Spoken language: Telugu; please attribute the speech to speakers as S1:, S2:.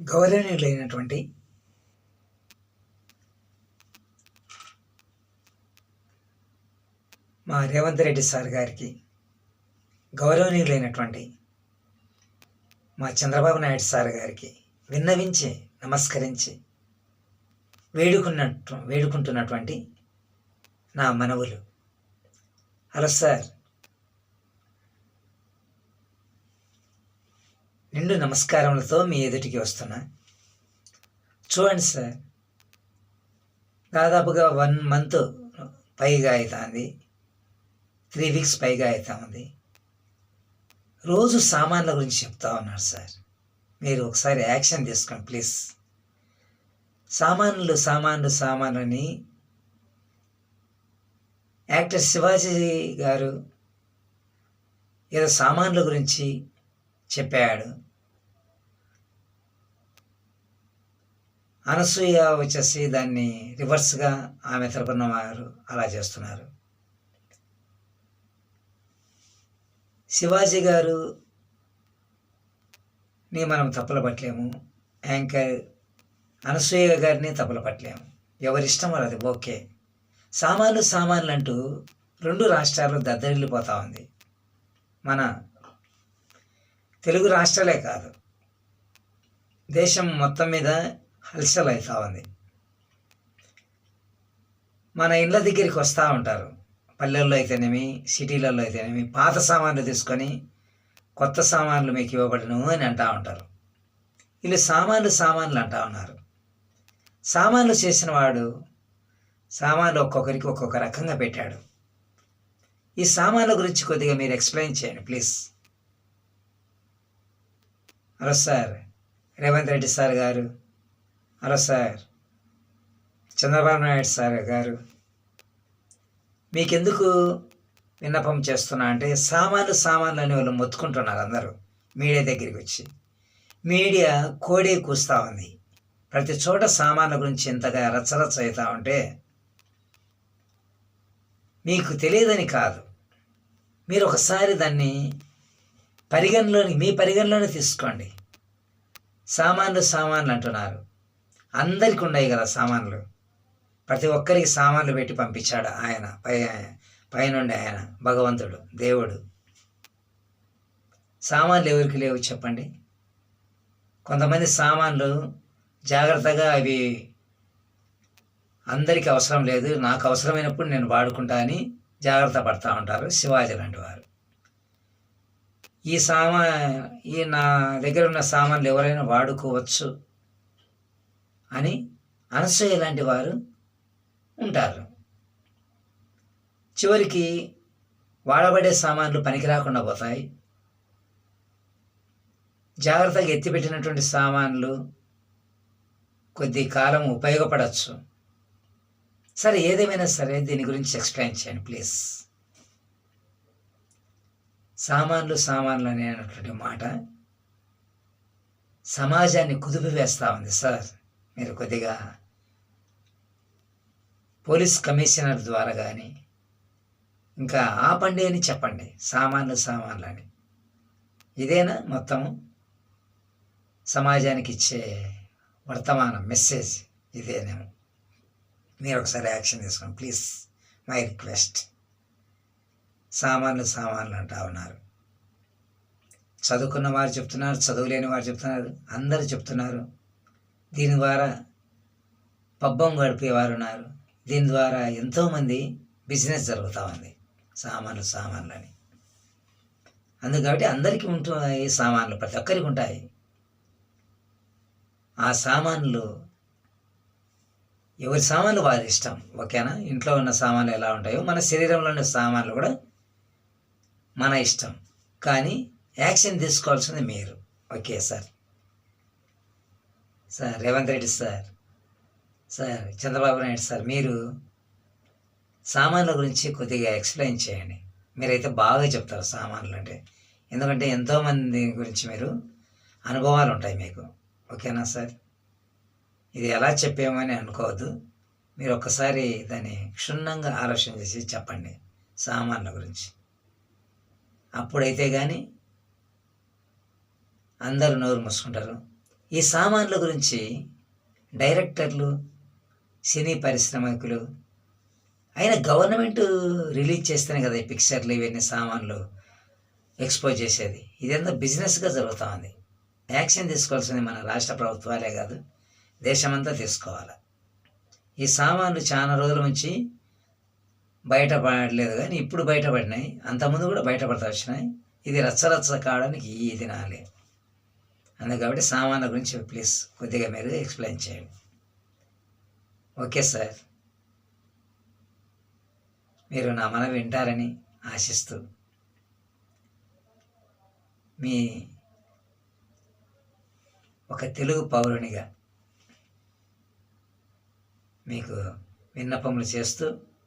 S1: గౌరవనీయులైనటువంటి మా రేవంత్ రెడ్డి సార్ గారికి గౌరవనీయులైనటువంటి మా చంద్రబాబు నాయుడు సార్ గారికి విన్నవించి నమస్కరించి వేడుకున్నట్టు వేడుకుంటున్నటువంటి నా మనవులు. Hello sir. నిండు నమస్కారములతో మీ ఎదుటికి వస్తున్నా. చూడండి సార్ దాదాపుగా వన్ మంత్ పైగా అవుతుంది త్రీ వీక్స్ పైగా అవుతా ఉంది రోజు సామాన్ల గురించి చెప్తా ఉన్నారు సార్. మీరు ఒకసారి యాక్షన్ తీసుకోండి ప్లీజ్. సామాన్లు సామాన్లు సామాన్లు అని యాక్టర్ శివాజీ గారు ఏదో సామాన్ల గురించి చెప్పాడు. అనసూయ వచ్చేసి దాన్ని రివర్స్గా ఆమె తరపున వారు అలా చేస్తున్నారు. శివాజీ గారు ని మనం తప్పులు పట్టలేము. యాంకర్ అనసూయ గారిని తప్పులు పట్టలేము. ఎవరిష్టం వాళ్ళది. ఓకే. సామాన్లు సామాన్లు అంటూ రెండు రాష్ట్రాలు దద్దరిల్లిపోతూ ఉంది. మన తెలుగు రాష్ట్రాలే కాదు. దేశం మొత్తం మీద హల్చల్ అవుతా ఉంది. మన ఇళ్ళ దగ్గరికి వస్తూ ఉంటారు. పల్లెల్లో అయితేనేమి సిటీలలో అయితేనేమి పాత సామాన్లు తీసుకొని కొత్త సామాన్లు మీకు ఇవ్వబడను అని అంటూ ఉంటారు. వీళ్ళు సామాన్లు సామాన్లు అంటా ఉన్నారు. సామాన్లు చేసిన వాడు సామాన్లు ఒక్కొక్కరికి ఒక్కొక్క రకంగా పెట్టాడు. ఈ సామాన్ల గురించి కొద్దిగా మీరు ఎక్స్ప్లెయిన్ చేయండి please. Hello sir Revanth Reddy sir గారు. Hello sir Chandrababu Naidu sir గారు. మీకెందుకు విన్నపం చేస్తున్నా అంటే సామాన్లు సామాన్లు అని వాళ్ళు మొత్తుకుంటున్నారు అందరూ మీడియా దగ్గరికి వచ్చి. మీడియా కోడే కూస్తూ ఉంది. ప్రతి చోట సామాన్ల గురించి ఇంతగా రచ్చరచ్చ అవుతా ఉంటే మీకు తెలియదని కాదు. మీరు ఒకసారి దాన్ని పరిగణలోని మీ పరిగణలోనే తీసుకోండి. సామాన్లు సామాన్లు అంటున్నారు. అందరికి ఉన్నాయి కదా సామాన్లు. ప్రతి ఒక్కరికి సామాన్లు పెట్టి పంపించాడు ఆయన పై పైనుండి ఆయన భగవంతుడు దేవుడు. సామాన్లు ఎవరికి లేవు చెప్పండి. కొంతమంది సామాన్లు జాగ్రత్తగా అవి అందరికీ అవసరం లేదు నాకు అవసరమైనప్పుడు నేను వాడుకుంటా అని జాగ్రత్త పడతా ఉంటారు శివాజీ లాంటి వారు. ఈ సామా ఈ నా దగ్గర ఉన్న సామాన్లు ఎవరైనా వాడుకోవచ్చు అని అనసూయ లాంటి వారు ఉంటారు. చివరికి వాడబడే సామాన్లు పనికి రాకుండా పోతాయి. జాగ్రత్తగా ఎత్తిపెట్టినటువంటి సామాన్లు కొద్ది కాలం ఉపయోగపడవచ్చు సరే ఏదేమైనా సరే దీని గురించి ఎక్స్ప్లెయిన్ చేయండి ప్లీజ్. సామాన్లు సామాన్లు అనేటువంటి మాట సమాజాన్ని కుదిపి వేస్తూ ఉంది సార్. మీరు కొద్దిగా పోలీస్ కమిషనర్ ద్వారా కానీ ఇంకా ఆపండి అని చెప్పండి సామాన్లు సామాన్లు అని. ఇదేనా మొత్తము సమాజానికి ఇచ్చే వర్తమానం మెసేజ్? ఇదేనేమో. మీరు ఒకసారి యాక్షన్ తీసుకోండి ప్లీజ్. My request. సామాన్లు సామాన్లు అంటా ఉన్నారు. చదువుకున్న వారు చెప్తున్నారు చదువులేని వారు చెప్తున్నారు అందరూ చెప్తున్నారు. దీని ద్వారా పబ్బం గడిపేవారు ఉన్నారు. దీని ద్వారా ఎంతోమంది బిజినెస్ జరుగుతూ ఉంది సామాన్లు సామాన్లు అని అందుకాబట్టి అందరికీ ఉంటున్నాయి సామాన్లు ప్రతి ఒక్కరికి ఉంటాయి. ఆ సామాన్లు ఎవరి సామాన్లు వారి ఇష్టం ఓకేనా? ఇంట్లో ఉన్న సామాన్లు ఎలా ఉంటాయో మన శరీరంలో ఉన్న సామాన్లు కూడా మన ఇష్టం. కానీ యాక్షన్ తీసుకోవాల్సింది మీరు. Okay sir. Sir Revanth Reddy sir. Sir Chandrababu Naidu sir మీరు సామాన్ల గురించి కొద్దిగా ఎక్స్ప్లెయిన్ చేయండి. మీరైతే బాగా చెప్తారు సామాన్లు అంటే. ఎందుకంటే ఎంతోమంది గురించి మీరు అనుభవాలు ఉంటాయి మీకు. ఓకేనా సార్? ఇది ఎలా చెప్పామని అనుకోవద్దు. మీరు ఒక్కసారి దాన్ని క్షుణ్ణంగా ఆలోచన చేసి చెప్పండి సామాన్ల గురించి. అప్పుడైతే కానీ అందరూ నోరు మూసుకుంటారు. ఈ సామాన్ల గురించి డైరెక్టర్లు సినీ పరిశ్రమకులు అయినా గవర్నమెంట్ రిలీజ్ చేస్తేనే కదా ఈ పిక్చర్లు ఇవన్నీ సామాన్లు ఎక్స్పోజ్ చేసేది. ఇదంతా బిజినెస్గా జరుగుతూ ఉంది. యాక్షన్ తీసుకోవాల్సింది మన రాష్ట్ర ప్రభుత్వాలే కాదు దేశమంతా తీసుకోవాలి. ఈ సామాన్లు చాలా రోజుల నుంచి బయటపడలేదు కానీ ఇప్పుడు బయటపడినాయి అంతకుముందు కూడా బయటపడతా వచ్చినాయి. ఇది రచ్చరచ్చ కావడానికి ఈ దినాలే. అందుకు కాబట్టి సామాన్ల గురించి ప్లీజ్ కొద్దిగా మీరు ఎక్స్ప్లెయిన్ చేయండి. Okay sir. మీరు నా మనం వింటారని ఆశిస్తూ మీ ఒక తెలుగు పౌరునిగా మీకు విన్నపములు చేస్తూ